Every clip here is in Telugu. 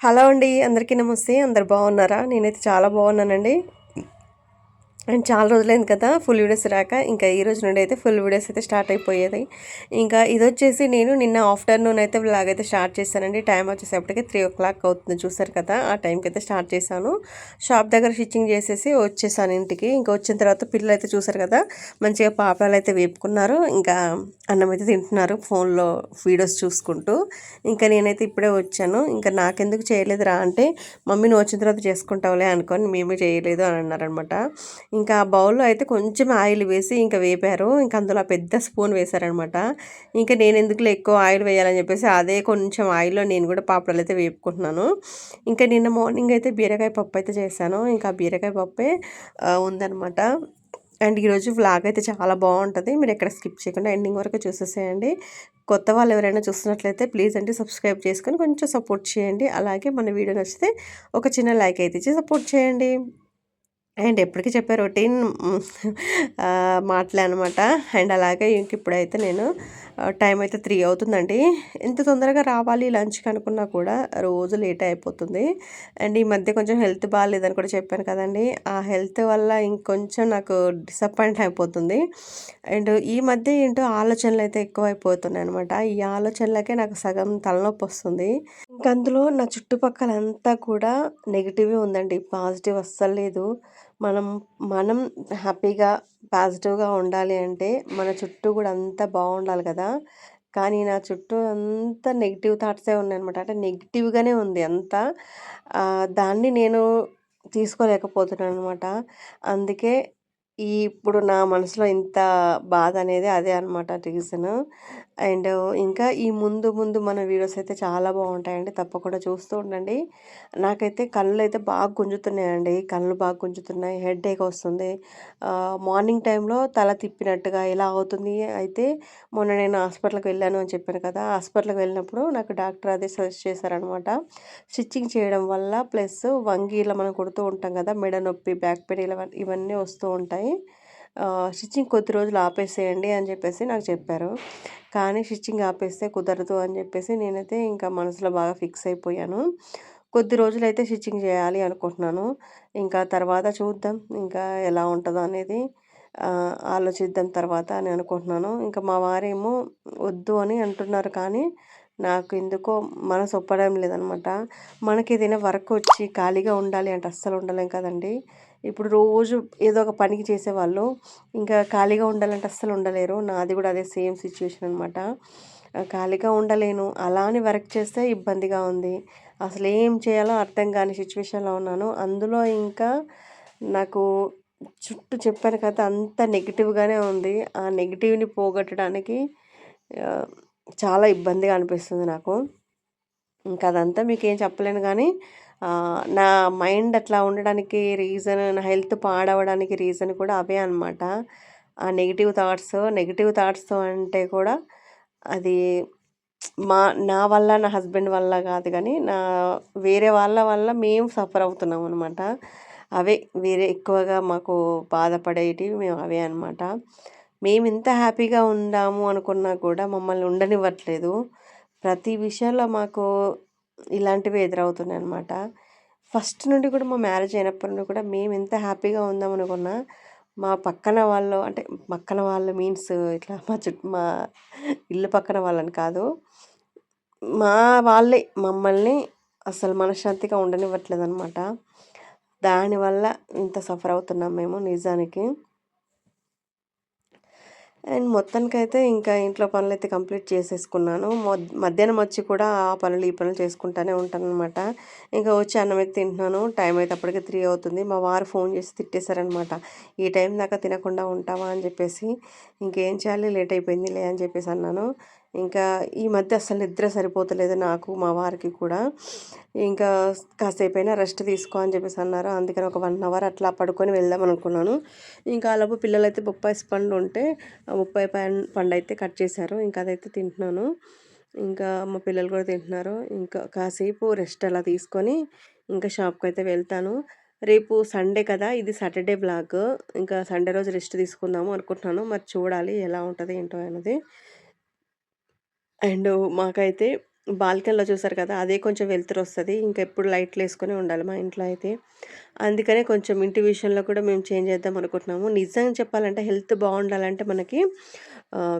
హలో అండి అందరికీ నమస్తే అందరు బాగున్నారా? నేనైతే చాలా బాగున్నానండి. అండ్ చాలా రోజులైంది కదా ఫుల్ వీడియోస్ రాక. ఇంకా ఈ రోజు నుండి అయితే ఫుల్ వీడియోస్ అయితే స్టార్ట్ అయిపోయేది. ఇంకా ఇది వచ్చేసి నేను నిన్న ఆఫ్టర్నూన్ అయితే బ్లాగ్ అయితే స్టార్ట్ చేశానండి. టైం వచ్చేసేపటికి త్రీ ఓ క్లాక్ అవుతుంది చూసారు కదా ఆ టైంకి అయితే స్టార్ట్ చేశాను. షాప్ దగ్గర స్టిచ్చింగ్ చేసేసి వచ్చేసాను ఇంటికి. ఇంకా వచ్చిన తర్వాత పిల్లలు అయితే చూసారు కదా మంచిగా పాపాలు అయితే వేపుకున్నారు. ఇంకా అన్నం అయితే తింటున్నారు ఫోన్లో వీడియోస్ చూసుకుంటూ. ఇంకా నేనైతే ఇప్పుడే వచ్చాను. ఇంకా నాకెందుకు చేయలేదురా అంటే మమ్మీ నువ్వు వచ్చిన తర్వాత చేసుకుంటావులే అనుకొని మేమే చేయలేదు అని అన్నారనమాట ఇంకా ఆ బౌల్లో అయితే కొంచెం ఆయిల్ వేసి ఇంకా వేపారు. ఇంకా అందులో పెద్ద స్పూన్ వేశారనమాట. ఇంకా నేను ఎందుకులో ఎక్కువ ఆయిల్ వేయాలని చెప్పేసి అదే కొంచెం ఆయిల్లో నేను కూడా పాపడాలు అయితే వేపుకుంటున్నాను. ఇంకా నిన్న మార్నింగ్ అయితే బీరకాయ పప్పు అయితే చేశాను. ఇంకా బీరకాయ పప్పే ఉందనమాట. అండ్ ఈరోజు వ్లాగ్ అయితే చాలా బాగుంటుంది. మీరు ఎక్కడ స్కిప్ చేయకుండా ఎండింగ్ వరకు చూసేసేయండి. కొత్త వాళ్ళు ఎవరైనా చూస్తున్నట్లయితే ప్లీజ్ అంటే సబ్స్క్రైబ్ చేసుకొని కొంచెం సపోర్ట్ చేయండి. అలాగే మన వీడియో నచ్చితే ఒక చిన్న లైక్ అయితే ఇచ్చి సపోర్ట్ చేయండి. అండ్ ఎప్పటికీ చెప్పే రొటీన్ మాటలే అనమాట అండ్ అలాగే ఇంక ఇప్పుడైతే నేను టైం అయితే త్రీ అవుతుందండి. ఎంత తొందరగా రావాలి లంచ్కి అనుకున్నా కూడా రోజు లేట్ అయిపోతుంది. అండ్ ఈ మధ్య కొంచెం హెల్త్ బాగాలేదని కూడా చెప్పాను కదండి. ఆ హెల్త్ వల్ల ఇంకొంచెం నాకు డిసప్పాయింట్ అయిపోతుంది. అండ్ ఈ మధ్య ఏంటో ఆలోచనలు అయితే ఎక్కువ అయిపోతున్నాయి అనమాట ఈ ఆలోచనలకే నాకు సగం తలనొప్పి వస్తుంది. ఇంకందులో నా చుట్టుపక్కల అంతా కూడా నెగిటివే ఉందండి. పాజిటివ్ అస్సలు లేదు. మనం మనం హ్యాపీగా పాజిటివ్గా ఉండాలి అంటే మన చుట్టూ కూడా అంతా బాగుండాలి కదా. కానీ నా చుట్టూ అంతా నెగిటివ్ థాట్సే ఉన్నాయన్నమాట. అంటే నెగిటివ్గానే ఉంది అంతా. దాన్ని నేను తీసుకోలేకపోతున్నాను అనమాట అందుకే ఈ ఇప్పుడు నా మనసులో ఇంత బాధ అనేది అదే అనమాట రీజన్. అండ్ ఇంకా ఈ ముందు ముందు మన వీడియోస్ అయితే చాలా బాగుంటాయండి. తప్పకుండా చూస్తూ ఉండండి. నాకైతే కళ్ళు అయితే బాగా గుంజుతున్నాయండి. కళ్ళు బాగా గుంజుతున్నాయి. హెడ్ ఏక్ వస్తుంది. మార్నింగ్ టైంలో తల తిప్పినట్టుగా ఇలా అవుతుంది. అయితే మొన్న నేను హాస్పిటల్కి వెళ్ళాను అని చెప్పాను కదా! హాస్పిటల్కి వెళ్ళినప్పుడు నాకు డాక్టర్ అదే సజెస్ట్ చేశారనమాట స్టిచ్చింగ్ చేయడం వల్ల ప్లస్ వంగి ఇలా మనం కొడుతూ ఉంటాం కదా! మెడ నొప్పి బ్యాక్ పెయిన్ ఇలా ఇవన్నీ వస్తూ ఉంటాయి. స్టిచ్చింగ్ కొద్ది రోజులు ఆపేసేయండి అని చెప్పేసి నాకు చెప్పారు. కానీ స్టిచ్చింగ్ ఆపేస్తే కుదరదు అని చెప్పేసి నేనైతే ఇంకా మనసులో బాగా ఫిక్స్ అయిపోయాను. కొద్ది రోజులైతే స్టిచ్చింగ్ చేయాలి అనుకుంటున్నాను. ఇంకా తర్వాత చూద్దాం ఇంకా ఎలా ఉంటుందో అనేది ఆలోచిద్దాం తర్వాత అని అనుకుంటున్నాను. ఇంకా మా వారేమో వద్దు అని అంటున్నారు కానీ నాకు ఎందుకో మనసు ఒప్పడం లేదనమాట. మనకి ఏదైనా వర్క్ వచ్చి ఖాళీగా ఉండాలి అంటే అస్సలు ఉండలేం కదండి. ఇప్పుడు రోజు ఏదో ఒక పనికి చేసేవాళ్ళు. ఇంకా ఖాళీగా ఉండాలంటే అస్సలు ఉండలేరు. నాది కూడా అదే సేమ్ సిచ్యువేషన్ అనమాట ఖాళీగా ఉండలేను. అలా అని వర్క్ చేస్తే ఇబ్బందిగా ఉంది. అసలు ఏం చేయాలో అర్థం కాని సిచ్యువేషన్లో ఉన్నాను. అందులో ఇంకా నాకు చుట్టూ చెప్పాను కదా అంత నెగిటివ్గానే ఉంది. ఆ నెగిటివ్ని పోగొట్టడానికి చాలా ఇబ్బందిగా అనిపిస్తుంది నాకు. ఇంకా అదంతా మీకు ఏం చెప్పలేను కానీ నా మైండ్ అట్లా ఉండడానికి రీజన్ నా హెల్త్ పాడవడానికి రీజన్ కూడా అవే అనమాట ఆ నెగిటివ్ థాట్స్ నెగిటివ్ థాట్స్ అంటే కూడా అది మా నా వల్ల నా హస్బెండ్ వల్ల కాదు కానీ నా వేరే వాళ్ళ వల్ల మేము సఫర్ అవుతున్నాం అనమాట అవే వేరే ఎక్కువగా మాకు బాధపడేటివి మేము అవే అనమాట మేము ఇంత హ్యాపీగా ఉందాము అనుకున్నా కూడా మమ్మల్ని ఉండనివ్వట్లేదు. ప్రతి విషయంలో మాకు ఇలాంటివి ఎదురవుతున్నాయి అనమాట ఫస్ట్ నుండి కూడా మా మ్యారేజ్ అయినప్పటి నుండి కూడా మేము ఎంత హ్యాపీగా ఉందాం అనుకున్నా మా పక్కన వాళ్ళు అంటే పక్కన వాళ్ళు మీన్స్ ఇట్లా మా చుట్టూ మా ఇల్లు పక్కన వాళ్ళని కాదు. మా వాళ్ళే మమ్మల్ని అసలు మనశ్శాంతిగా ఉండనివ్వట్లేదు అనమాట దానివల్ల ఇంత సఫర్ అవుతున్నాం మేము నిజానికి. అండ్ మొత్తానికైతే ఇంకా ఇంట్లో పనులు అయితే కంప్లీట్ చేసేసుకున్నాను. మధ్యాహ్నం వచ్చి కూడా ఆ పనులు ఈ పనులు చేసుకుంటానే ఉంటాను అనమాట ఇంకా వచ్చి అన్నం అయితే తింటున్నాను. టైం అయితే అప్పటికే త్రీ అవుతుంది. మా వారు ఫోన్ చేసి తిట్టేశారనమాట ఈ టైం దాకా తినకుండా ఉంటావా అని చెప్పేసి. ఇంకేం చేయాలి? లేట్ అయిపోయింది లే అని చెప్పేసి అన్నాను. ఇంకా ఈ మధ్య అసలు నిద్ర సరిపోతలేదు నాకు మా వారికి కూడా. ఇంకా కాసేపైనా రెస్ట్ తీసుకో అని చెప్పేసి అన్నారు. అందుకని ఒక వన్ అవర్ అట్లా పడుకొని వెళ్దాం అనుకున్నాను. ఇంకా అలాపు పిల్లలైతే బొప్పాయి పండు ఉంటే బొప్పాయి పండు అయితే కట్ చేశారు. ఇంకా అదైతే తింటున్నాను. ఇంకా మా పిల్లలు కూడా తింటున్నారు. ఇంకా కాసేపు రెస్ట్ అలా తీసుకొని ఇంకా షాప్కి అయితే వెళ్తాను. రేపు సండే కదా ఇది సాటర్డే బ్లాగ్. ఇంకా సండే రోజు రెస్ట్ తీసుకుందాము అనుకుంటున్నాను. మరి చూడాలి ఎలా ఉంటుంది ఏంటో అనేది. అండ్ మాకైతే బాల్కనీలో చూసారు కదా అదే కొంచెం వెలుతురు వస్తుంది ఇంకా ఎప్పుడు లైట్లు వేసుకునే ఉండాలి మా ఇంట్లో అయితే. అందుకనే కొంచెం ఇంటి విషయంలో కూడా మేము చేంజ్ చేద్దాం అనుకుంటున్నాము. నిజంగా చెప్పాలంటే హెల్త్ బాగుండాలంటే మనకి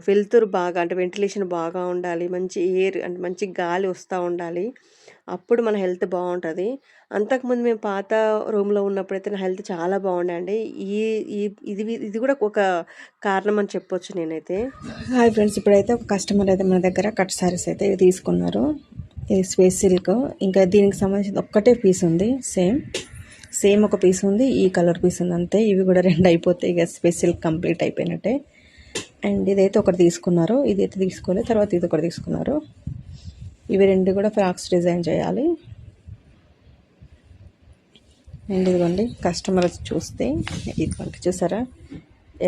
వెలుతురు బాగా అంటే వెంటిలేషన్ బాగా ఉండాలి. మంచి ఎయిర్ అంటే మంచి గాలి వస్తూ ఉండాలి. అప్పుడు మన హెల్త్ బాగుంటుంది. అంతకుముందు మేము పాత రూమ్లో ఉన్నప్పుడైతే నా హెల్త్ చాలా బాగుండే ఈ ఈ ఇది ఇది కూడా ఒక కారణం అని చెప్పొచ్చు నేనైతే. హాయ్ ఫ్రెండ్స్ ఇప్పుడైతే ఒక కస్టమర్ అయితే మన దగ్గర కట్ సారీస్ అయితే ఇవి తీసుకున్నారు. ఇది స్పేస్ సిల్క్. ఇంకా దీనికి సంబంధించిన ఒక్కటే పీస్ ఉంది సేమ్. సేమ్ ఒక పీస్ ఉంది ఈ కలర్ పీస్ ఉంది అంతే. ఇవి కూడా రెండు అయిపోతాయి ఇక స్పేస్ సిల్క్ కంప్లీట్ అయిపోయినట్టే. అండ్ ఇదైతే ఒకటి తీసుకున్నారు ఇదైతే తీసుకోలేదు తర్వాత ఇది ఒకటి తీసుకున్నారు. ఇవి రెండు కూడా ఫ్రాక్స్ డిజైన్ చేయాలి. అండ్ ఇదిగోండి కస్టమర్ చూస్తే ఇదిగోండి చూసారా?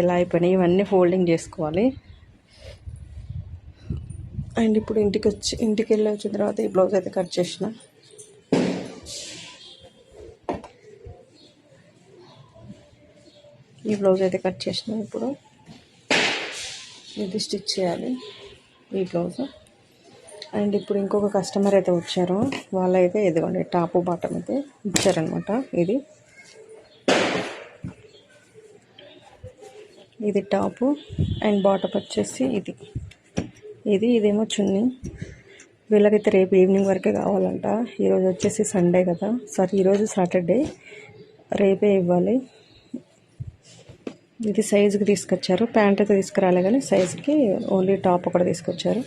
ఎలా అయిపోయినాయి? ఇవన్నీ ఫోల్డింగ్ చేసుకోవాలి. అండ్ ఇప్పుడు ఇంటికి వచ్చి ఇంటికి వెళ్ళి వచ్చిన తర్వాత ఈ బ్లౌజ్ అయితే కట్ చేసిన. ఈ బ్లౌజ్ అయితే కట్ చేసిన ఇప్పుడు. ఇది స్టిచ్ చేయాలి ఈ బ్లౌజ్ అండ్ ఇప్పుడు ఇంకొక కస్టమర్ అయితే వచ్చారు. వాళ్ళైతే ఇదిగోండి టాపు బాటమ్ అయితే ఇచ్చారనమాట ఇది. ఇది టాపు అండ్ బాటప్ వచ్చేసి ఇది. ఇది ఇదేమో చున్నీ. వీళ్ళకైతే రేపు ఈవినింగ్ వరకే కావాలంట. ఈరోజు వచ్చేసి సండే కదా. సారీ ఈరోజు సాటర్డే. రేపే ఇవ్వాలి. ఇది సైజుకి తీసుకొచ్చారు. ప్యాంట్ అయితే తీసుకురాలే కానీ సైజుకి ఓన్లీ టాప్ ఒకటి తీసుకొచ్చారు.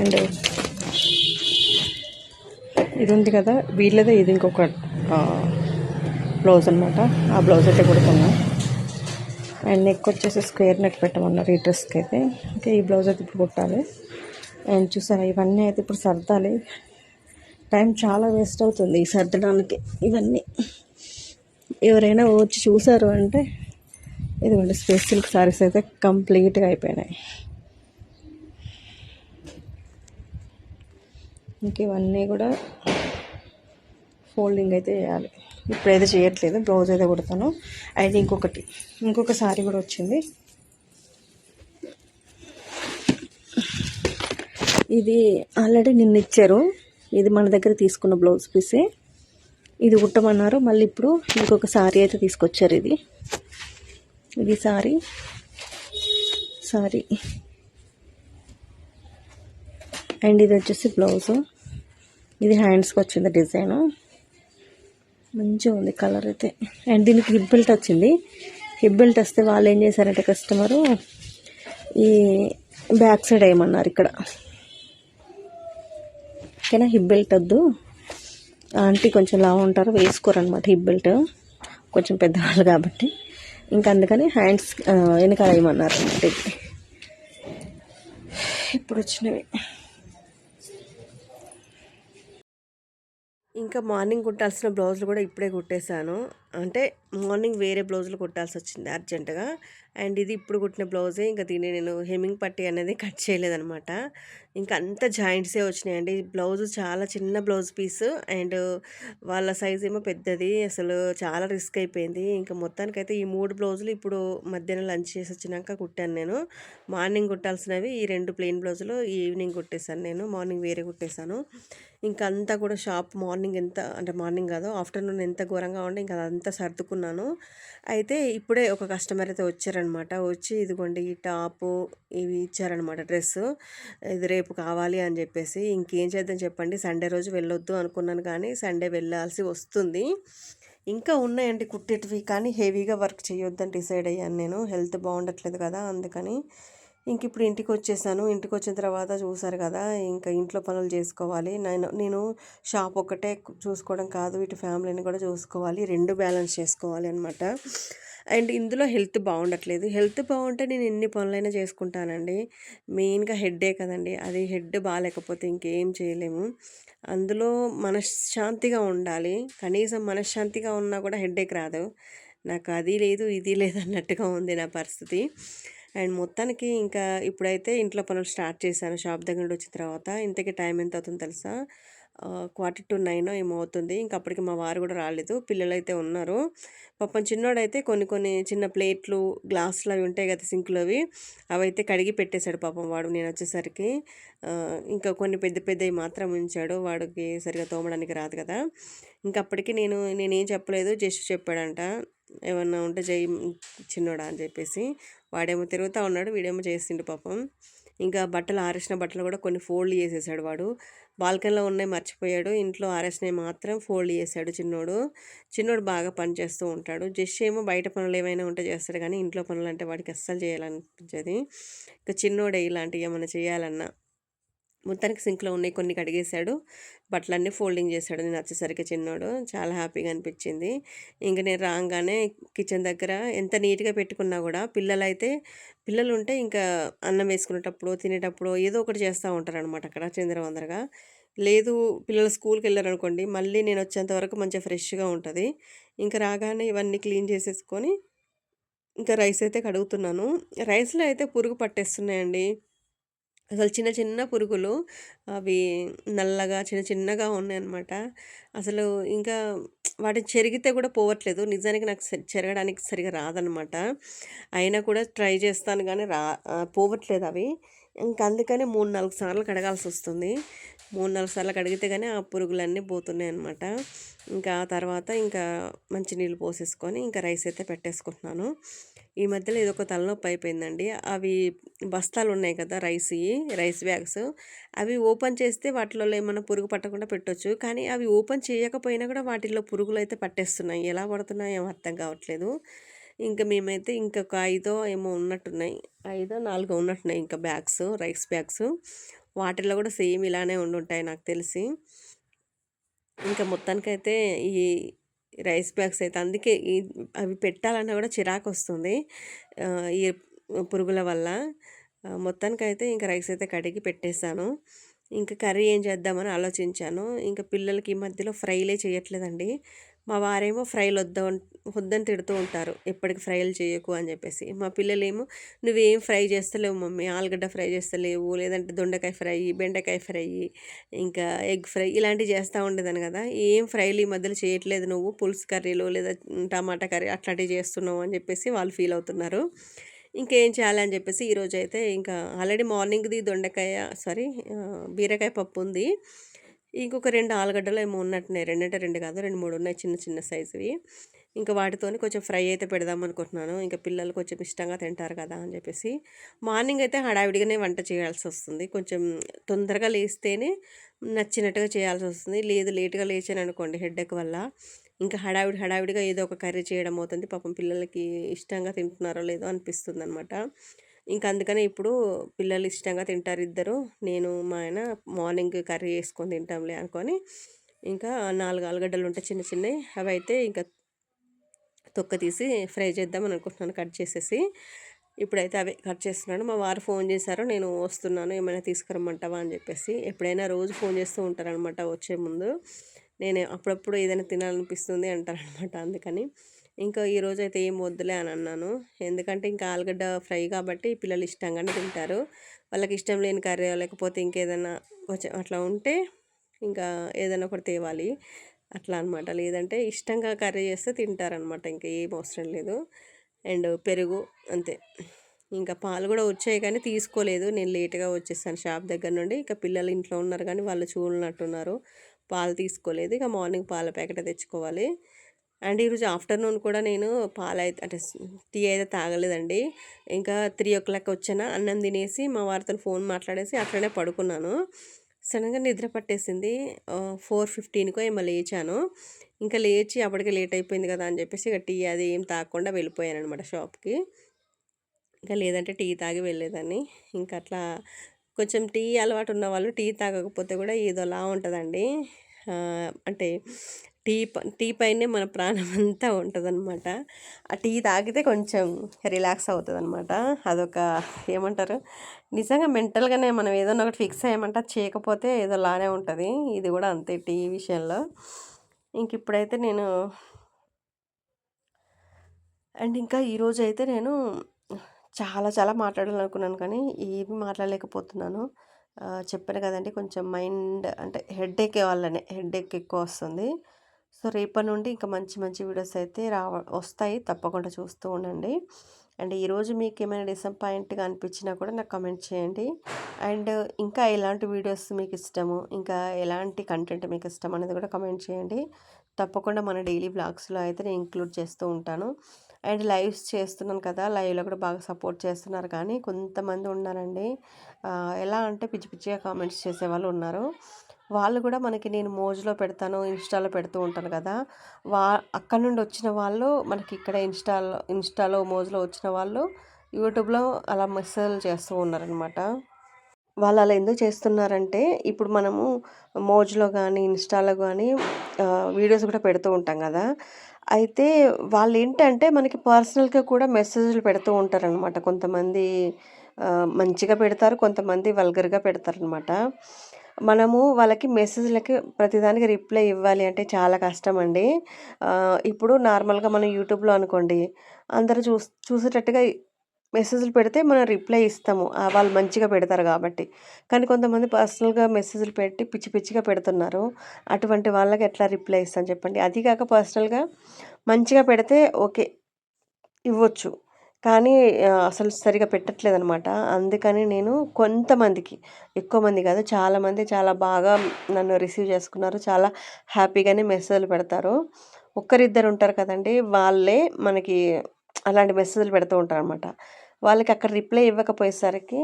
అండ్ ఇది ఉంది కదా వీళ్ళదే ఇది ఇంకొక బ్లౌజ్ అనమాట ఆ బ్లౌజ్ అయితే కుడుతున్నా. అండ్ నెక్ వచ్చేసి స్క్వేర్ నెక్ పెట్టమన్నారు ఈ డ్రెస్కి అయితే. ఇంకా ఈ బ్లౌజ్ అయితే ఇప్పుడు కుట్టాలి. అండ్ చూసారా ఇవన్నీ అయితే ఇప్పుడు సర్దాలి. టైం చాలా వేస్ట్ అవుతుంది ఈ సర్దడానికి. ఇవన్నీ ఎవరైనా వచ్చి చూసారు అంటే ఇదిగోండి స్పేస్ సిల్క్ సారీస్ అయితే కంప్లీట్గా అయిపోయినాయి. ఇంక ఇవన్నీ కూడా ఫోల్డింగ్ అయితే చేయాలి. ఇప్పుడైతే చేయట్లేదు బ్లౌజ్ అయితే కుడతాను. అయితే ఇంకొకటి ఇంకొక సారీ కూడా వచ్చింది. ఇది ఆల్రెడీ నిన్న ఇచ్చారు. ఇది మన దగ్గర తీసుకున్న బ్లౌజ్ పీసే. ఇది కుట్టమన్నారు మళ్ళీ ఇప్పుడు ఇంకొక సారీ అయితే తీసుకొచ్చారు ఇది. ఇది సారీ. సారీ. అండ్ ఇది వచ్చేసి బ్లౌజు. ఇది హ్యాండ్స్కి వచ్చింది డిజైను. మంచిగా ఉంది కలర్ అయితే. అండ్ దీనికి హిప్ బెల్ట్ వచ్చింది. హిప్ బెల్ట్ వస్తే వాళ్ళు ఏం చేశారంటే కస్టమరు ఈ బ్యాక్ సైడ్ వేయమన్నారు ఇక్కడ. ఓకేనా? హిప్ బెల్ట్ వద్దు. ఆంటీ కొంచెం లావు ఉంటారు వేసుకోరు అనమాట హిప్ బెల్ట్. కొంచెం పెద్దవాళ్ళు కాబట్టి. ఇంకా అందుకని హ్యాండ్స్ వెనకాల వేయమన్నారు అనమాట ఇది. ఇప్పుడు వచ్చినవి. ఇంకా మార్నింగ్ కుట్టాల్సిన బ్లౌజులు కూడా ఇప్పుడే కుట్టేశాను. అంటే మార్నింగ్ వేరే బ్లౌజులు కుట్టాల్సి వచ్చింది అర్జెంటుగా. అండ్ ఇది ఇప్పుడు కుట్టిన బ్లౌజే. ఇంకా దీన్ని నేను హెమ్మింగ్ పట్టి అనేది కట్ చేయలేదనమాట ఇంకా అంత జాయింట్సే వచ్చినాయండి. బ్లౌజ్ చాలా చిన్న బ్లౌజ్ పీస్. అండ్ వాళ్ళ సైజ్ ఏమో పెద్దది. అసలు చాలా రిస్క్ అయిపోయింది. ఇంకా మొత్తానికైతే ఈ మూడు బ్లౌజులు ఇప్పుడు మధ్యాహ్నం లంచ్ చేసి వచ్చినాక కుట్టాను నేను. మార్నింగ్ కుట్టాల్సినవి ఈ రెండు ప్లెయిన్ బ్లౌజులు ఈవినింగ్ కుట్టేశాను నేను. మార్నింగ్ వేరే కుట్టేశాను. ఇంకా అంతా కూడా షాప్ మార్నింగ్ ఎంత అంటే మార్నింగ్ కాదు ఆఫ్టర్నూన్ ఎంత ఘోరంగా ఉండే ఇంకా అదంతా తీసుకున్నాను. అయితే ఇప్పుడే ఒక కస్టమర్ అయితే వచ్చారనమాట. వచ్చి ఇదిగోండి ఈ టాపు ఇవి ఇచ్చారనమాట డ్రెస్ ఇది రేపు కావాలి అని చెప్పేసి ఇంకేం చేద్దాం చెప్పండి సండే రోజు వెళ్ళొద్దు అనుకున్నాను కానీ సండే వెళ్ళాల్సి వస్తుంది. ఇంకా ఉన్నాయండి కుట్టేటివి కానీ హెవీగా వర్క్ చేయొద్దని డిసైడ్ అయ్యాను నేను. హెల్త్ బాగుండట్లేదు కదా అందుకని ఇంక ఇప్పుడు ఇంటికి వచ్చేసాను ఇంటికి వచ్చిన తర్వాత చూసారు కదా ఇంకా ఇంట్లో పనులు చేసుకోవాలి. నేను నేను షాప్ ఒక్కటే చూసుకోవడం కాదు. ఇటు ఫ్యామిలీని కూడా చూసుకోవాలి. రెండు బ్యాలెన్స్ చేసుకోవాలి అనమాట అండ్ ఇందులో హెల్త్ బాగుండట్లేదు. హెల్త్ బాగుంటే నేను ఎన్ని పనులైనా చేసుకుంటానండి. మెయిన్గా హెడ్డే కదండి. అది హెడ్ బాగాలేకపోతే ఇంకేం చేయలేము. అందులో మనశ్శాంతిగా ఉండాలి. కనీసం మనశ్శాంతిగా ఉన్నా కూడా హెడ్ఏక్ రాదు. నాకు అది లేదు ఇది లేదు అన్నట్టుగా ఉంది నా పరిస్థితి. అండ్ మొత్తానికి ఇంకా ఇప్పుడైతే ఇంట్లో పనులు స్టార్ట్ చేశాను. షాప్ దగ్గర నుండి వచ్చిన తర్వాత ఇంతకీ టైం ఎంత అవుతుందో తెలుసా? క్వార్టర్ టు నైన్ ఏమో అవుతుంది. ఇంకా అప్పటికి మా వారు కూడా రాలేదు. పిల్లలు అయితే ఉన్నారు. పాపం చిన్నోడైతే కొన్ని కొన్ని చిన్న ప్లేట్లు గ్లాసులు అవి ఉంటాయి కదా సింకులు అవి అవైతే కడిగి పెట్టేశాడు పాపం వాడు. నేను వచ్చేసరికి ఇంకా కొన్ని పెద్ద పెద్దవి మాత్రం ఉంచాడు. వాడికి సరిగా తోమడానికి రాదు కదా. ఇంకా అప్పటికి నేను నేనేం చెప్పలేదు. జస్ట్ చెప్పాడంట ఏమన్నా ఉంటే చెయ్యి చిన్నోడా అని చెప్పేసి వాడేమో తిరుగుతూ ఉన్నాడు వీడేమో చేసిండు పాపం. ఇంకా బట్టలు ఆరేసిన బట్టలు కూడా కొన్ని ఫోల్డ్ చేసేసాడు వాడు. బాల్కనీలో ఉన్నాయి మర్చిపోయాడు. ఇంట్లో ఆరేసినవి మాత్రం ఫోల్డ్ చేశాడు చిన్నోడు. చిన్నోడు బాగా పని చేస్తూ ఉంటాడు. జస్ట్ ఏమో బయట పనులు ఏమైనా ఉంటే చేస్తాడు కానీ ఇంట్లో పనులు అంటే వాడికి అస్సలు చేయాలనిపించేది. ఇంకా చిన్నోడే ఇలాంటివి ఏమైనా చేయాలన్నా మొత్తానికి సింక్లో ఉన్నాయి కొన్ని కడిగేశాడు. బట్టలన్నీ ఫోల్డింగ్ చేశాడు. నేను వచ్చేసరికి చిన్నోడు. చాలా హ్యాపీగా అనిపించింది. ఇంక నేను రాగానే కిచెన్ దగ్గర ఎంత నీట్గా పెట్టుకున్నా కూడా పిల్లలైతే పిల్లలు ఉంటే ఇంకా అన్నం వేసుకునేటప్పుడు తినేటప్పుడు ఏదో ఒకటి చేస్తూ ఉంటారు అనమాట అక్కడ చంద్రవందరగా లేదు పిల్లలు స్కూల్కి వెళ్ళారనుకోండి మళ్ళీ నేను వచ్చేంత వరకు మంచిగా ఫ్రెష్గా ఉంటుంది. ఇంకా రాగానే ఇవన్నీ క్లీన్ చేసేసుకొని ఇంకా రైస్ అయితే కడుగుతున్నాను. రైస్లో అయితే పురుగు పట్టేస్తున్నాయండి. అసలు చిన్న చిన్న పురుగులు అవి నల్లగా చిన్న చిన్నగా ఉన్నాయన్నమాట. అసలు ఇంకా వాటిని చెరిగితే కూడా పోవట్లేదు. నిజానికి నాకు సరి- చెరగడానికి సరిగా రాదనమాట అయినా కూడా ట్రై చేస్తాను కానీ రా పోవట్లేదు అవి. ఇంకా అందుకని మూడు నాలుగు సార్లు కడగాల్సి వస్తుంది. మూడు నాలుగు సార్లు కడిగితే కానీ ఆ పురుగులన్నీ పోతున్నాయి అనమాట ఇంకా ఆ తర్వాత ఇంకా మంచి నీళ్ళు పోసేసుకొని ఇంకా రైస్ అయితే పెట్టేసుకుంటున్నాను. ఈ మధ్యలో ఇదొక ఒక తలనొప్పి అయిపోయిందండి. అవి బస్తాలు ఉన్నాయి కదా రైస్ రైస్ బ్యాగ్స్. అవి ఓపెన్ చేస్తే వాటిలో ఏమైనా పురుగు పట్టకుండా పెట్టొచ్చు. కానీ అవి ఓపెన్ చేయకపోయినా కూడా వాటిల్లో పురుగులు అయితే పట్టేస్తున్నాయి. ఎలా పడుతున్నాయో అర్థం కావట్లేదు. ఇంకా మేమైతే ఇంకొక ఐదో ఏమో ఉన్నట్టున్నాయి. ఐదో నాలుగో ఉన్నట్టున్నాయి ఇంకా బ్యాగ్స్ రైస్ బ్యాగ్స్. వాటిల్లో కూడా సేమ్ ఇలానే ఉండుంటాయి నాకు తెలిసి. ఇంకా మొత్తానికైతే ఈ రైస్ బ్యాగ్స్ అయితే అందుకే ఈ అవి పెట్టాలన్నా కూడా చిరాకు వస్తుంది ఈ పురుగుల వల్ల. మొత్తానికైతే ఇంకా రైస్ అయితే కడిగి పెట్టేశాను. ఇంకా కర్రీ ఏం చేద్దామని ఆలోచించాను. ఇంకా పిల్లలకి ఈ మధ్యలో ఫ్రైలే చేయట్లేదండి. మా వారేమో ఫ్రైలు వద్ద వద్దని తిడుతూ ఉంటారు. ఎప్పటికి ఫ్రైలు చేయకు అని చెప్పేసి. మా పిల్లలేమో నువ్వేం ఫ్రై చేస్తలేవు మమ్మీ. ఆలుగడ్డ ఫ్రై చేస్తలేవు. లేదంటే దొండకాయ ఫ్రై బెండకాయ ఫ్రై ఇంకా ఎగ్ ఫ్రై ఇలాంటివి చేస్తూ ఉండేదాన్ని కదా. ఏం ఫ్రైలు ఈ మధ్యలో చేయట్లేదు నువ్వు. పులుసు కర్రీలు లేదా టమాటా కర్రీ అట్లాంటివి చేస్తున్నావు అని చెప్పేసి వాళ్ళు ఫీల్ అవుతున్నారు. ఇంకేం చేయాలని చెప్పేసి ఈరోజు అయితే ఇంకా ఆల్రెడీ మార్నింగ్ది దొండకాయ సారీ బీరకాయ పప్పు ఉంది. ఇంకొక రెండు ఆలుగడ్డలు ఏమో ఉన్నట్టున్నాయి. రెండంటే రెండు కాదు రెండు మూడు ఉన్నాయి చిన్న చిన్న సైజువి. ఇంకా వాటితోని కొంచెం ఫ్రై అయితే పెడదాం అనుకుంటున్నాను. ఇంకా పిల్లలు కొంచెం ఇష్టంగా తింటారు కదా అని చెప్పేసి. మార్నింగ్ అయితే హడావిడిగానే వంట చేయాల్సి వస్తుంది. కొంచెం తొందరగా లేస్తేనే నచ్చినట్టుగా చేయాల్సి వస్తుంది. లేదు లేటుగా లేచాను అనుకోండి హెడ్ఏక్ వల్ల. ఇంకా హడావిడి హడావిడిగా ఏదో ఒక కర్రీ చేయడం అవుతుంది. పాపం పిల్లలకి ఇష్టంగా తింటున్నారో లేదో అనిపిస్తుంది అనమాట ఇంకా అందుకనే ఇప్పుడు పిల్లలు ఇష్టంగా తింటారు ఇద్దరు. నేను మా ఆయన మార్నింగ్ కర్రీ వేసుకొని తింటాంలే అనుకొని ఇంకా నాలుగు ఆలుగడ్డలు ఉంటాయి చిన్న చిన్నవి. అవి అయితే ఇంకా తొక్క తీసి ఫ్రై చేద్దామని అనుకుంటున్నాను కట్ చేసేసి. ఇప్పుడైతే అవే కట్ చేస్తున్నాను. మా వారు ఫోన్ చేశారు. నేను వస్తున్నాను. ఏమైనా తీసుకురమ్మంటావా అని చెప్పేసి. ఎప్పుడైనా రోజు ఫోన్ చేస్తూ ఉంటారనమాట వచ్చే ముందు. నేను అప్పుడప్పుడు ఏదైనా తినాలనిపిస్తుంది అంటారనమాట అందుకని. ఇంకా ఈరోజు అయితే ఏం వద్దులే అని అన్నాను. ఎందుకంటే ఇంకా ఆలుగడ్డ ఫ్రై కాబట్టి పిల్లలు ఇష్టంగానే తింటారు. వాళ్ళకి ఇష్టం లేని కర్రీ లేకపోతే ఇంకేదైనా కొంచెం అట్లా ఉంటే ఇంకా ఏదైనా ఒకటి తేవాలి. అట్లా అనమాట లేదంటే ఇష్టంగా కర్రీ చేస్తే తింటారనమాట ఇంకా ఏం అవసరం లేదు. అండ్ పెరుగు అంతే. ఇంకా పాలు కూడా వచ్చాయి కానీ తీసుకోలేదు. నేను లేట్గా వచ్చేసాను షాప్ దగ్గర నుండి. ఇక పిల్లలు ఇంట్లో ఉన్నారు కానీ వాళ్ళు చూడనట్టున్నారు. పాలు తీసుకోలేదు. ఇక మార్నింగ్ పాల ప్యాకెట్ తెచ్చుకోవాలి. అండ్ ఈరోజు ఆఫ్టర్నూన్ కూడా నేను పాలు అయితే అంటే టీ అయితే తాగలేదండి. ఇంకా త్రీ ఓ క్లాక్ వచ్చాను అన్నం తినేసి మా వారితో ఫోన్ మాట్లాడేసి అట్లనే పడుకున్నాను. సడన్గా నిద్ర పట్టేసింది. ఫోర్ ఫిఫ్టీన్కో ఏమో లేచాను. ఇంకా లేచి అప్పటికే లేట్ అయిపోయింది కదా అని చెప్పేసి ఇక టీ అది ఏం తాగకుండా వెళ్ళిపోయాను అనమాట షాప్కి. ఇంకా లేదంటే టీ తాగి వెళ్ళేదాన్ని. ఇంకా అట్లా కొంచెం టీ అలవాటు ఉన్న వాళ్ళు టీ తాగకపోతే కూడా ఏదోలా ఉంటుందండి. అంటే టీ ప టీ పైనే మన ప్రాణం అంతా ఉంటుందన్నమాట. ఆ టీ తాగితే కొంచెం రిలాక్స్ అవుతుంది అనమాట అదొక ఏమంటారు? నిజంగా మెంటల్గానే మనం ఏదైనా ఒకటి ఫిక్స్ అయ్యామంటే చేయకపోతే ఏదో లానే ఉంటుంది. ఇది కూడా అంతే టీ విషయంలో. ఇంక ఇప్పుడైతే నేను అండ్ ఇంకా ఈరోజు అయితే నేను చాలా చాలా మాట్లాడాలనుకున్నాను కానీ ఏమీ మాట్లాడలేకపోతున్నాను. చెప్పాను కదండి కొంచెం మైండ్ అంటే హెడేక్ వల్లనే హెడ్ఏక్ ఎక్కువ వస్తుంది. సో రేపటి నుండి ఇంకా మంచి మంచి వీడియోస్ అయితే రావ వస్తాయి. తప్పకుండా చూస్తూ ఉండండి. అండ్ ఈరోజు మీకు ఏమైనా డిసప్పాయింట్గా అనిపించినా కూడా నాకు కమెంట్ చేయండి. అండ్ ఇంకా ఎలాంటి వీడియోస్ మీకు ఇష్టము ఇంకా ఎలాంటి కంటెంట్ మీకు ఇష్టం అనేది కూడా కమెంట్ చేయండి. తప్పకుండా మన డైలీ బ్లాగ్స్లో అయితే నేను ఇంక్లూడ్ చేస్తూ ఉంటాను. అండ్ లైవ్స్ చేస్తున్నాను కదా లైవ్లో కూడా బాగా సపోర్ట్ చేస్తున్నారు కానీ కొంతమంది ఉన్నారండి. ఎలా అంటే పిచ్చి పిచ్చిగా కామెంట్స్ చేసేవాళ్ళు ఉన్నారు. వాళ్ళు కూడా మనకి నేను మోజులో పెడతాను ఇన్స్టాలో పెడుతూ ఉంటాను కదా! వా అక్కడ నుండి వచ్చిన వాళ్ళు మనకి ఇక్కడ ఇన్స్టాలో ఇన్స్టాలో మోజులో వచ్చిన వాళ్ళు యూట్యూబ్లో అలా మెసేజ్లు చేస్తూ ఉన్నారనమాట వాళ్ళు అలా ఎందుకు చేస్తున్నారంటే ఇప్పుడు మనము మోజ్లో కానీ ఇన్స్టాలో కానీ వీడియోస్ కూడా పెడుతూ ఉంటాం కదా! అయితే వాళ్ళు ఏంటంటే మనకి పర్సనల్గా కూడా మెసేజ్లు పెడుతూ ఉంటారనమాట కొంతమంది మంచిగా పెడతారు కొంతమంది వల్గర్గా పెడతారనమాట మనము వాళ్ళకి మెసేజ్లకి ప్రతిదానికి రిప్లై ఇవ్వాలి అంటే చాలా కష్టం అండి ఇప్పుడు నార్మల్గా మనం యూట్యూబ్లో అనుకోండి అందరూ చూస్ చూసేటట్టుగా మెసేజ్లు పెడితే మనం రిప్లై ఇస్తాము. వాళ్ళు మంచిగా పెడతారు కాబట్టి. కానీ కొంతమంది పర్సనల్గా మెసేజ్లు పెట్టి పిచ్చి పిచ్చిగా పెడుతున్నారు. అటువంటి వాళ్ళకి ఎట్లా రిప్లై ఇస్తాను చెప్పండి? అది కాక పర్సనల్గా మంచిగా పెడితే ఓకే ఇవ్వచ్చు. కానీ అసలు సరిగా పెట్టట్లేదనమాట అందుకని నేను కొంతమందికి ఎక్కువ మంది కాదు చాలామంది చాలా బాగా నన్ను రిసీవ్ చేసుకున్నారు. చాలా హ్యాపీగానే మెసేజ్లు పెడతారు. ఒక్కరిద్దరు ఉంటారు కదండి వాళ్ళే మనకి అలాంటి మెసేజ్లు పెడుతూ ఉంటారు అనమాట వాళ్ళకి అక్కడ రిప్లై ఇవ్వకపోయేసరికి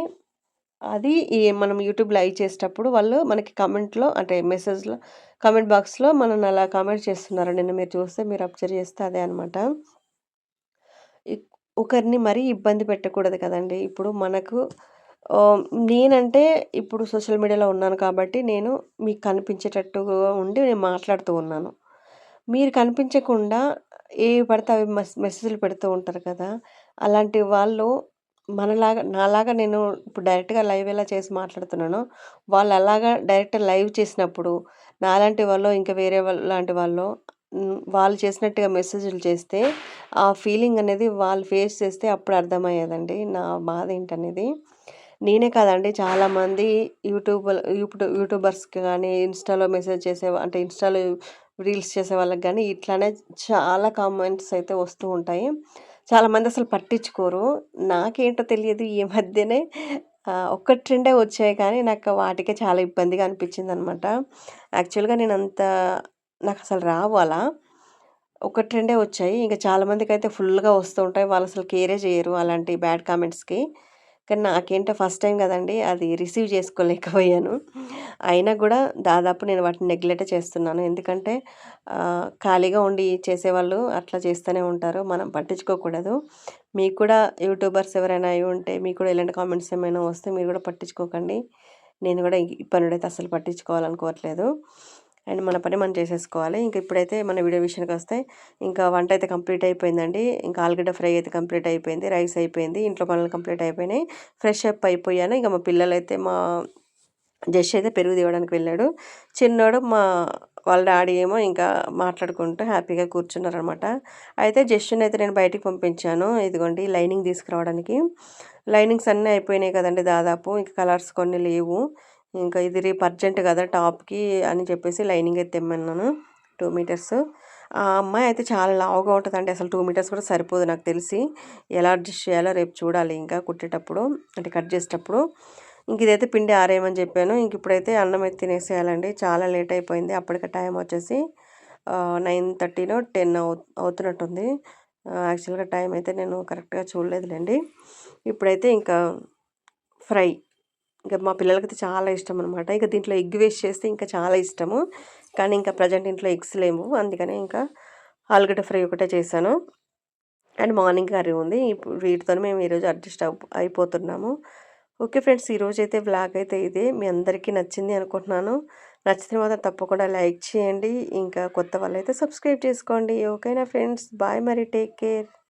అది ఈ మనం యూట్యూబ్ లైవ్ చేసేటప్పుడు వాళ్ళు మనకి కమెంట్లో అంటే మెసేజ్లో కమెంట్ బాక్స్లో మనల్ని అలా కామెంట్ చేస్తున్నారు. నిన్న మీరు చూస్తే మీరు అబ్జర్వ్ చేస్తే అదే అనమాట ఒకరిని మరీ ఇబ్బంది పెట్టకూడదు కదండి. ఇప్పుడు మనకు నేనంటే ఇప్పుడు సోషల్ మీడియాలో ఉన్నాను కాబట్టి నేను మీకు కనిపించేటట్టుగా ఉండి నేను మాట్లాడుతూ ఉన్నాను. మీరు కనిపించకుండా ఏ పడితే అవి మెసేజ్లు పెడుతూ ఉంటారు కదా అలాంటి వాళ్ళు మనలాగా నాలాగా నేను ఇప్పుడు డైరెక్ట్గా లైవ్ ఎలా చేసి మాట్లాడుతున్నానో వాళ్ళు అలాగా డైరెక్ట్ లైవ్ చేసినప్పుడు నాలాంటి వాళ్ళు ఇంకా వేరే వాళ్ళ లాంటి వాళ్ళు వాళ్ళు చేసినట్టుగా మెసేజ్లు చేస్తే ఆ ఫీలింగ్ అనేది వాళ్ళు ఫేస్ చేస్తే అప్పుడు అర్థమయ్యేదండి. నా బాధ ఏంటనేది. నేనే కాదండి చాలామంది యూట్యూబ్ యూట్యూబ్ యూట్యూబర్స్కి కానీ ఇన్స్టాలో మెసేజ్ చేసే అంటే ఇన్స్టాలో రీల్స్ చేసే వాళ్ళకి కానీ ఇట్లానే చాలా కామెంట్స్ అయితే వస్తూ ఉంటాయి. చాలామంది అసలు పట్టించుకోరు. నాకేంటో తెలియదు ఈ మధ్యనే ఒక్క ట్రెండే వచ్చాయి కానీ నాకు వాటికే చాలా ఇబ్బందిగా అనిపించింది అనమాట యాక్చువల్గా నేను అంత నాకు అసలు రావు అలా. ఒక ట్రెండే వచ్చాయి. ఇంకా చాలామందికి అయితే ఫుల్గా వస్తూ ఉంటాయి వాళ్ళు అసలు కేరే చేయరు అలాంటి బ్యాడ్ కామెంట్స్కి. కానీ నాకేంటో ఫస్ట్ టైం కదండి అది రిసీవ్ చేసుకోలేకపోయాను. అయినా కూడా దాదాపు నేను వాటిని నెగ్లెక్ట్ చేస్తున్నాను. ఎందుకంటే ఖాళీగా ఉండి చేసేవాళ్ళు అట్లా చేస్తూనే ఉంటారు. మనం పట్టించుకోకూడదు. మీకు కూడా యూట్యూబర్స్ ఎవరైనా అయి ఉంటే మీకు కూడా ఇలాంటి కామెంట్స్ ఏమైనా వస్తే మీరు కూడా పట్టించుకోకండి. నేను కూడా ఈ పనుడైతే అసలు పట్టించుకోవాలనుకోవట్లేదు. అండ్ మన పని మనం చేసేసుకోవాలి. ఇంక ఇప్పుడైతే మన వీడియో విషయానికి వస్తే ఇంకా వంట అయితే కంప్లీట్ అయిపోయిందండి. ఇంకా ఆలుగడ్డ ఫ్రై అయితే కంప్లీట్ అయిపోయింది. రైస్ అయిపోయింది. ఇంట్లో పనులు కంప్లీట్ అయిపోయినాయి. ఫ్రెష్ అప్ అయిపోయాను. ఇంకా మా పిల్లలు అయితే మా జస్ట్ అయితే పెరుగు తీయడానికి వెళ్ళాడు. చిన్నోడు మా వాళ్ళ డాడీ ఏమో ఇంకా మాట్లాడుకుంటూ హ్యాపీగా కూర్చున్నారనమాట అయితే జస్ట్ని అయితే నేను బయటికి పంపించాను. ఇదిగోండి లైనింగ్ తీసుకురావడానికి. లైనింగ్స్ అన్నీ అయిపోయినాయి కదండి దాదాపు. ఇంకా కలర్స్ కొన్ని లేవు. ఇంకా ఇది రేపు అర్జెంట్ కదా టాప్కి అని చెప్పేసి లైనింగ్ అయితే తెమ్మన్నాను టూ మీటర్స్. ఆ అమ్మాయి అయితే చాలా లావుగా ఉంటుందండి అసలు టూ మీటర్స్ కూడా సరిపోదు నాకు తెలిసి. ఎలా అడ్జస్ట్ చేయాలో రేపు చూడాలి ఇంకా కుట్టేటప్పుడు అంటే కట్ చేసేటప్పుడు. ఇంక ఇదైతే పిండి ఆరేయమని చెప్పాను ఇంక ఇప్పుడైతే అన్నం అయితే తినేసేయాలండి చాలా లేట్ అయిపోయింది అప్పటికి టైం వచ్చేసి నైన్ థర్టీనో టెన్ అవు అవుతున్నట్టుంది. యాక్చువల్గా టైం అయితే నేను కరెక్ట్గా చూడలేదులేండి. ఇప్పుడైతే ఇంకా ఫ్రై ఇంకా మా పిల్లలకైతే చాలా ఇష్టం అనమాట ఇంకా దీంట్లో ఎగ్ వేస్ట్ చేస్తే ఇంకా చాలా ఇష్టము. కానీ ఇంకా ప్రజెంట్ ఇంట్లో ఎగ్స్ లేవు. అందుకని ఇంకా ఆలుగడ్డ ఫ్రై ఒకటే చేశాను. అండ్ మార్నింగ్ కర్రీ ఉంది. ఇప్పుడు వీటితో మేము ఈరోజు అడ్జస్ట్ అయిపోతున్నాము. ఓకే ఫ్రెండ్స్ ఈరోజు అయితే బ్లాగ్ అయితే ఇదే. మీ అందరికీ నచ్చింది అనుకుంటున్నాను. నచ్చిన మాత్రం తప్పకుండా లైక్ చేయండి. ఇంకా కొత్త వాళ్ళు అయితే సబ్స్క్రైబ్ చేసుకోండి. ఓకేనా ఫ్రెండ్స్? బాయ్ మరి. Take care.